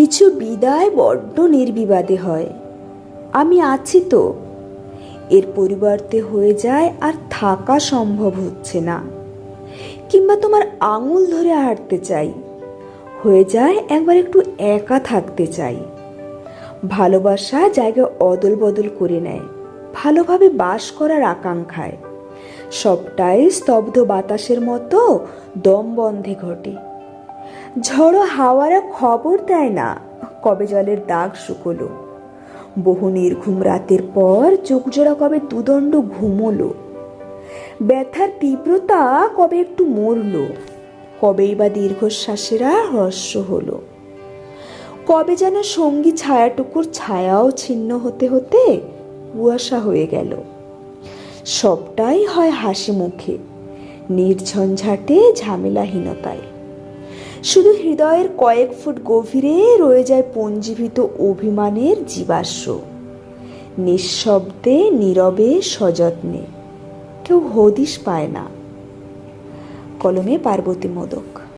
কিছু বিদায় বড্ড নির্বিবাদে হয়। আমি আছি তো। এর পরিবর্তে হয়ে যায় আর থাকা সম্ভব হচ্ছে না। কিংবা তোমার আঙুল ধরে হাঁটতে চাই। হয়ে যায় একবার একটু একা থাকতে চাই। ভালোবাসা জায়গা অদল বদল করে নেয়। ভালোভাবে বাস করার আকাঙ্ক্ষায়। সবটাই স্তব্ধ বাতাসের মতো দম বন্ধে ঘটে। ঝড়ো হাওয়ারা খবর দেয় না কবে জলের দাগ শুকলো। বহু নির্ঘুম রাতের পর চোখজোড়া কবে দুদণ্ড ঘুমোলো। ব্যথার তীব্রতা কবে একটু মরল, কবেই বা দীর্ঘশ্বাসেরা হ্রস্ব হলো। কবে যেন সঙ্গী ছায়াটুকুর ছায়াও ছিন্ন হতে হতে কুয়াশা হয়ে গেল। সবটাই হয় হাসি মুখে নির্ঝঞ্ঝাটে, ঝামেলাহীনতায়। শুধু হৃদয়ের কয়েক ফুট গভীরে রয়ে যায় পঞ্জীভূত অভিমানের জীবাশ্ম। নিঃশব্দে, নীরবে, সযত্নে। কেউ হদিশ পায় না। কলমে পার্বতী মোদক।